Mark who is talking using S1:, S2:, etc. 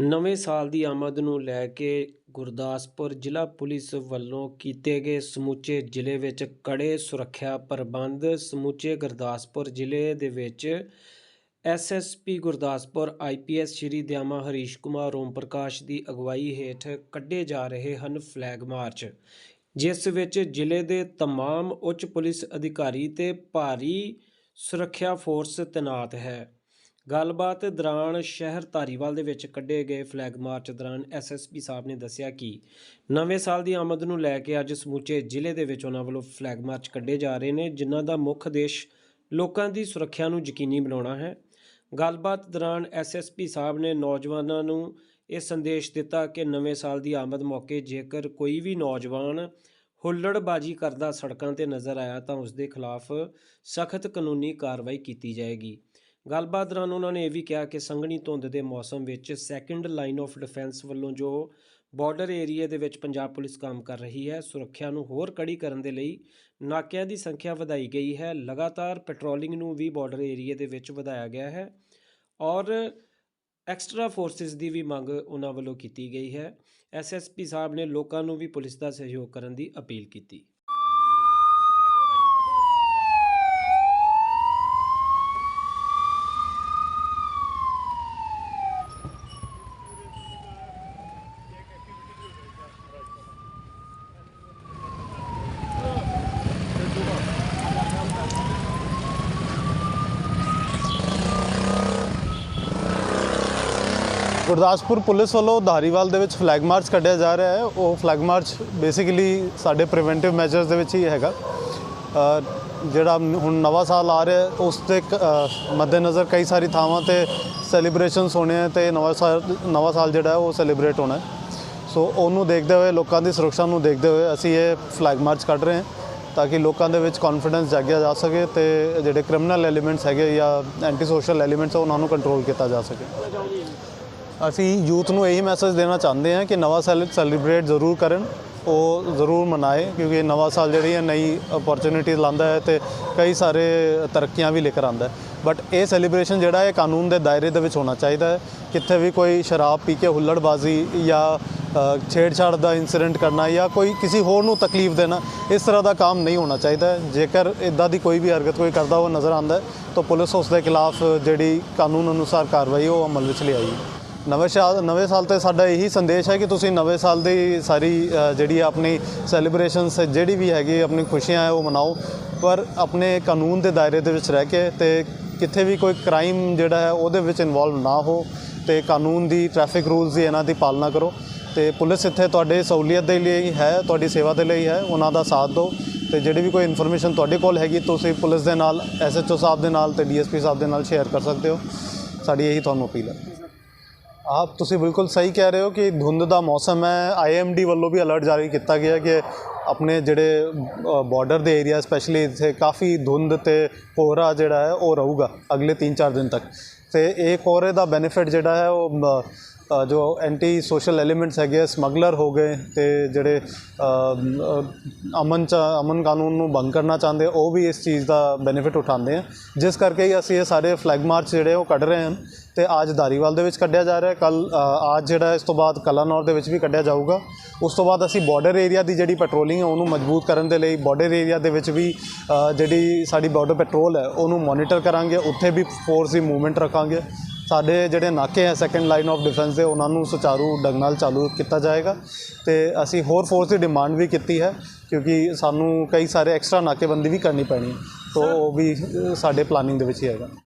S1: ਨਵੇਂ ਸਾਲ ਦੀ ਆਮਦ ਨੂੰ ਲੈ ਕੇ ਗੁਰਦਾਸਪੁਰ ਜ਼ਿਲ੍ਹਾ ਪੁਲਿਸ ਵੱਲੋਂ ਕੀਤੇ ਗਏ ਸਮੁੱਚੇ ਜ਼ਿਲ੍ਹੇ ਵਿੱਚ ਕੜੇ ਸੁਰੱਖਿਆ ਪ੍ਰਬੰਧ ਸਮੁੱਚੇ ਗੁਰਦਾਸਪੁਰ ਜ਼ਿਲ੍ਹੇ ਦੇ ਵਿੱਚ ਐਸਐਸਪੀ ਗੁਰਦਾਸਪੁਰ ਆਈਪੀਐਸ ਸ਼੍ਰੀ ਦਿਆਮਾ ਹਰੀਸ਼ ਕੁਮਾਰ ਓਮ ਪ੍ਰਕਾਸ਼ ਦੀ ਅਗਵਾਈ ਹੇਠ ਕੱਢੇ ਜਾ ਰਹੇ ਹਨ ਫਲੈਗ ਮਾਰਚ ਜਿਸ ਵਿੱਚ ਜ਼ਿਲ੍ਹੇ ਦੇ तमाम ਉੱਚ ਪੁਲਿਸ ਅਧਿਕਾਰੀ ਤੇ ਭਾਰੀ ਸੁਰੱਖਿਆ ਫੋਰਸ ਤੈਨਾਤ ਹੈ ਗੱਲਬਾਤ ਦੌਰਾਨ ਸ਼ਹਿਰ ਧਾਰੀਵਾਲ ਦੇ ਵਿੱਚ ਕੱਢੇ ਗਏ ਫਲੈਗ ਮਾਰਚ ਦੌਰਾਨ ਐਸਐਸਪੀ ਸਾਹਿਬ ਨੇ ਦੱਸਿਆ ਕਿ ਨਵੇਂ ਸਾਲ ਦੀ ਆਮਦ ਨੂੰ ਲੈ ਕੇ ਅੱਜ ਸਮੁੱਚੇ ਜ਼ਿਲ੍ਹੇ ਦੇ ਵਿੱਚ ਉਹਨਾਂ ਵੱਲੋਂ ਫਲੈਗ ਮਾਰਚ ਕੱਢੇ ਜਾ ਰਹੇ ਨੇ, ਜਿਨ੍ਹਾਂ ਦਾ ਮੁੱਖ ਉਦੇਸ਼ ਲੋਕਾਂ ਦੀ ਸੁਰੱਖਿਆ ਨੂੰ ਯਕੀਨੀ ਬਣਾਉਣਾ ਹੈ। ਗੱਲਬਾਤ ਦੌਰਾਨ ਐਸਐਸਪੀ ਸਾਹਿਬ ਨੇ ਨੌਜਵਾਨਾਂ ਨੂੰ ਇਹ ਸੰਦੇਸ਼ ਦਿੱਤਾ ਕਿ ਨਵੇਂ ਸਾਲ ਦੀ ਆਮਦ ਮੌਕੇ ਜੇਕਰ ਕੋਈ ਵੀ ਨੌਜਵਾਨ ਹੁੱਲੜਬਾਜੀ ਕਰਦਾ ਸੜਕਾਂ ਤੇ ਨਜ਼ਰ ਆਇਆ ਤਾਂ ਉਸ ਦੇ ਖਿਲਾਫ ਸਖਤ ਕਾਨੂੰਨੀ ਕਾਰਵਾਈ ਕੀਤੀ ਜਾਏਗੀ। ਗੱਲਬਾਤ ਦੌਰਾਨ ਉਹਨਾਂ ਨੇ ਇਹ ਵੀ ਕਿਹਾ ਕਿ ਸੰਘਣੀ ਧੁੰਦ ਦੇ ਮੌਸਮ ਵਿੱਚ ਸੈਕੰਡ ਲਾਈਨ ਆਫ ਡਿਫੈਂਸ ਵੱਲੋਂ ਜੋ ਬਾਰਡਰ ਏਰੀਆ ਦੇ ਵਿੱਚ ਪੰਜਾਬ ਪੁਲਿਸ ਕੰਮ ਕਰ ਰਹੀ ਹੈ, ਸੁਰੱਖਿਆ ਨੂੰ ਹੋਰ ਕੜੀ ਕਰਨ ਦੇ ਲਈ ਨਾਕਿਆਂ ਦੀ ਸੰਖਿਆ ਵਧਾਈ ਗਈ ਹੈ। ਲਗਾਤਾਰ ਪੈਟਰੋਲਿੰਗ ਨੂੰ ਵੀ ਬਾਰਡਰ ਏਰੀਆ ਦੇ ਵਿੱਚ ਵਧਾਇਆ ਗਿਆ ਹੈ ਔਰ ਐਕਸਟਰਾ ਫੋਰਸਿਸ ਦੀ ਵੀ ਮੰਗ ਉਹਨਾਂ ਵੱਲੋਂ ਕੀਤੀ ਗਈ ਹੈ। ਐਸਐਸਪੀ ਸਾਹਿਬ ਨੇ ਲੋਕਾਂ ਨੂੰ ਵੀ ਪੁਲਿਸ ਦਾ ਸਹਿਯੋਗ ਕਰਨ ਦੀ ਅਪੀਲ ਕੀਤੀ।
S2: ਗੁਰਦਾਸਪੁਰ ਪੁਲਿਸ ਵੱਲੋਂ ਧਾਰੀਵਾਲ ਦੇ ਵਿੱਚ ਫਲੈਗ ਮਾਰਚ ਕੱਢਿਆ ਜਾ ਰਿਹਾ ਹੈ। ਉਹ ਫਲੈਗ ਮਾਰਚ ਬੇਸਿਕਲੀ ਸਾਡੇ ਪ੍ਰੀਵੈਂਟਿਵ ਮੈਜਰਸ ਦੇ ਵਿੱਚ ਹੀ ਹੈਗਾ। ਜਿਹੜਾ ਹੁਣ ਨਵਾਂ ਸਾਲ ਆ ਰਿਹਾ ਉਸ ਦੇ ਕ- ਮੱਦੇਨਜ਼ਰ ਕਈ ਸਾਰੀ ਥਾਵਾਂ ਤੇ ਸੈਲੀਬ੍ਰੇਸ਼ਨਸ ਹੋਣੇ ਹੈ ਤੇ ਨਵਾਂ ਸਾਲ ਨਵਾਂ ਸਾਲ ਜਿਹੜਾ ਉਹ ਸੈਲੀਬ੍ਰੇਟ ਹੋਣਾ ਸੋ ਉਹਨੂੰ ਦੇਖਦੇ ਹੋਏ, ਲੋਕਾਂ ਦੀ ਸੁਰੱਖਿਆ ਨੂੰ ਦੇਖਦੇ ਹੋਏ ਅਸੀਂ ਇਹ ਫਲੈਗ ਮਾਰਚ ਕੱਢ ਰਹੇ ਹਾਂ ਤਾਂ ਕਿ ਲੋਕਾਂ ਦੇ ਵਿੱਚ ਕੌਨਫੀਡੈਂਸ ਜਾਗਿਆ ਜਾ ਸਕੇ ਤੇ ਜਿਹੜੇ ਕ੍ਰਿਮੀਨਲ ਐਲੀਮੈਂਟਸ ਹੈਗੇ ਜਾਂ ਐਂਟੀ ਸੋਸ਼ਲ ਐਲੀਮੈਂਟਸ ਉਹਨਾਂ ਨੂੰ ਕੰਟਰੋਲ ਕੀਤਾ ਜਾ ਸਕੇ। ਅਸੀਂ ਯੂਥ ਨੂੰ ਇਹੀ ਮੈਸੇਜ ਦੇਣਾ ਚਾਹੁੰਦੇ ਹਾਂ ਕਿ ਨਵਾਂ ਸਾਲ ਸੈਲੀਬ੍ਰੇਟ ਜ਼ਰੂਰ ਕਰਨ, ਉਹ ਜ਼ਰੂਰ ਮਨਾਏ, ਕਿਉਂਕਿ ਨਵਾਂ ਸਾਲ ਜਿਹੜੀ ਹੈ ਨਈ ਅਪੋਰਚੁਨਿਟੀ ਲਾਉਂਦਾ ਹੈ ਤੇ ਕਈ ਸਾਰੇ ਤਰੱਕੀਆਂ ਵੀ ਲੈ ਕੇ ਆਉਂਦਾ ਬਟ ਇਹ ਸੈਲੀਬ੍ਰੇਸ਼ਨ ਜਿਹੜਾ ਹੈ ਕਾਨੂੰਨ ਦੇ ਦਾਇਰੇ ਦੇ ਵਿੱਚ ਹੋਣਾ ਚਾਹੀਦਾ ਹੈ। ਕਿੱਥੇ ਵੀ ਕੋਈ ਸ਼ਰਾਬ ਪੀ ਕੇ ਹੁੱਲੜਬਾਜ਼ੀ ਜਾਂ ਛੇੜਛਾੜ ਦਾ ਇਨਸੀਡੈਂਟ ਕਰਨਾ ਜਾਂ ਕੋਈ ਕਿਸੇ ਹੋਰ ਨੂੰ ਤਕਲੀਫ ਦੇਣਾ, ਇਸ ਤਰ੍ਹਾਂ ਦਾ ਕੰਮ ਨਹੀਂ ਹੋਣਾ ਚਾਹੀਦਾ ਜੇਕਰ ਇਦਾਂ ਦੀ ਕੋਈ ਵੀ ਹਰਕਤ ਕੋਈ ਕਰਦਾ ਹੋਇਆ ਨਜ਼ਰ ਆਉਂਦਾ ਤਾਂ ਪੁਲਿਸ ਉਸ ਦੇ ਖਿਲਾਫ ਜਿਹੜੀ ਕਾਨੂੰਨ ਅਨੁਸਾਰ ਕਾਰਵਾਈ ਉਹ ਅਮਲ ਵਿੱਚ ਲਿਆਈ ਨਵੇਂ ਸਾਲ ਨਵੇਂ ਸਾਲ ਤੇ ਸਾਡਾ ਇਹੀ ਸੰਦੇਸ਼ ਹੈ ਕਿ ਤੁਸੀਂ ਨਵੇਂ ਸਾਲ ਦੀ ਸਾਰੀ ਅ, ਜਿਹੜੀ ਆਪਣੀ ਸੈਲੀਬ੍ਰੇਸ਼ਨਸ ਜਿਹੜੀ ਵੀ ਹੈਗੀ ਆਪਣੀ ਖੁਸ਼ੀਆਂ ਹੈ ਉਹ ਮਨਾਓ। ਪਰ ਆਪਣੇ ਕਾਨੂੰਨ ਦੇ ਦਾਇਰੇ ਦੇ ਵਿੱਚ ਰਹਿ ਕੇ ਤੇ ਕਿੱਥੇ ਵੀ ਕੋਈ ਕ੍ਰਾਈਮ ਜਿਹੜਾ ਹੈ ਉਹਦੇ ਵਿੱਚ ਇਨਵੋਲਵ ਨਾ ਹੋ ਤੇ ਕਾਨੂੰਨ ਦੀ ਟ੍ਰੈਫਿਕ ਰੂਲਸ ਦੀ ਇਹਨਾਂ ਦੀ ਪਾਲਣਾ ਕਰੋ। ਤੇ ਪੁਲਿਸ ਇੱਥੇ ਤੁਹਾਡੇ ਸਹੂਲੀਅਤ ਦੇ ਲਈ ਹੈ ਤੁਹਾਡੀ ਸੇਵਾ ਦੇ ਲਈ ਹੈ ਉਹਨਾਂ ਦਾ ਸਾਥ ਦਿਓ। ਤੇ ਜਿਹੜੀ ਵੀ ਕੋਈ ਇਨਫੋਰਮੇਸ਼ਨ ਤੁਹਾਡੇ ਕੋਲ ਹੈਗੀ ਤੁਸੀਂ ਪੁਲਿਸ ਦੇ ਨਾਲ ਐਸਐਚਓ ਸਾਹਿਬ ਦੇ ਨਾਲ ਤੇ ਡੀਐਸਪੀ ਸਾਹਿਬ ਦੇ ਨਾਲ ਸ਼ੇਅਰ ਕਰ ਸਕਦੇ ਹੋ। ਸਾਡੀ ਇਹੀ ਤੁਹਾਨੂੰ ਅਪੀਲ ਹੈ। ਆਪ ਤੁਸੀਂ ਬਿਲਕੁਲ ਸਹੀ ਕਹਿ ਰਹੇ ਹੋ ਕਿ ਧੁੰਦ ਦਾ ਮੌਸਮ ਹੈ। ਆਈਐਮਡੀ ਵੱਲੋਂ ਵੀ ਅਲਰਟ ਜਾਰੀ ਕੀਤਾ ਗਿਆ ਕਿ ਆਪਣੇ ਜਿਹੜੇ ਬਾਰਡਰ ਦੇ ਏਰੀਆ ਸਪੈਸ਼ਲੀ ਇੱਥੇ ਕਾਫੀ ਧੁੰਦ ਤੇ ਕੋਹਰਾ ਜਿਹੜਾ ਹੈ, ਉਹ ਰਹੂਗਾ ਅਗਲੇ 3-4 ਦਿਨ ਤੱਕ। ਤੇ ਇਹ ਕੋਹਰੇ ਦਾ ਬੈਨੀਫਿਟ ਜਿਹੜਾ ਹੈ, ਉਹ ਜੋ ਐਂਟੀ ਸੋਸ਼ਲ ਐਲੀਮੈਂਟਸ ਹੈਗੇ ਆ ਸਮਗਲਰ ਹੋ ਗਏ ਤੇ ਜਿਹੜੇ ਅਮਨ ਚ, ਅਮਨ ਕਾਨੂੰਨ ਨੂੰ ਭੰਗ ਕਰਨਾ ਚਾਹੁੰਦੇ ਉਹ ਵੀ ਇਸ ਚੀਜ਼ ਦਾ ਬੈਨੀਫਿਟ ਉਠਾਉਂਦੇ ਆ। ਜਿਸ ਕਰਕੇ ਹੀ ਅਸੀਂ ਇਹ ਸਾਰੇ ਫਲੈਗ ਮਾਰਚ ਜਿਹੜੇ ਉਹ ਕੱਢ ਰਹੇ ਹਨ ਤੇ ਅੱਜ ਧਾਰੀਵਾਲ ਦੇ ਵਿੱਚ ਕੱਢਿਆ ਜਾ ਰਿਹਾ ਕੱਲ ਅੱਜ ਜਿਹੜਾ ਇਸ ਤੋਂ ਬਾਅਦ ਕਲਾਨੌਰ ਦੇ ਵਿੱਚ ਵੀ ਕੱਢਿਆ ਜਾਊਗਾ। ਉਸ ਤੋਂ ਬਾਅਦ ਅਸੀਂ ਬਾਰਡਰ ਏਰੀਆ ਦੀ ਜਿਹੜੀ ਪੈਟਰੋਲਿੰਗ ਹੈ ਉਹਨੂੰ ਮਜ਼ਬੂਤ ਕਰਨ ਦੇ ਲਈ ਬਾਰਡਰ ਏਰੀਆ ਦੇ ਵਿੱਚ ਵੀ ਜਿਹੜੀ ਸਾਡੀ ਬਾਰਡਰ ਪੈਟਰੋਲ ਹੈ, ਉਹਨੂੰ ਮੋਨੀਟਰ ਕਰਾਂਗੇ। ਉੱਥੇ ਵੀ ਫੋਰਸ ਦੀ ਮੂਵਮੈਂਟ ਰੱਖਾਂਗੇ। ਸਾਡੇ ਜਿਹੜੇ ਨਾਕੇ ਹੈ ਸੈਕੰਡ ਲਾਈਨ ਆਫ ਡਿਫੈਂਸ ਦੇ ਉਹਨਾਂ ਨੂੰ ਸੁਚਾਰੂ ਢੰਗ ਨਾਲ ਚਾਲੂ ਕੀਤਾ ਜਾਏਗਾ। ਤੇ ਅਸੀਂ ਹੋਰ ਫੋਰਸ ਦੀ ਡਿਮਾਂਡ ਵੀ ਕੀਤੀ ਹੈ ਕਿਉਂਕਿ ਸਾਨੂੰ ਕਈ ਸਾਰੇ ਐਕਸਟਰਾ ਨਾਕੇਬੰਦੀ ਵੀ ਕਰਨੀ ਪੈਣੀ ਹੈ। ਤੋਂ ਉਹ ਵੀ ਸਾਡੇ ਪਲਾਨਿੰਗ ਦੇ ਵਿੱਚ ਹੀ ਹੈਗਾ।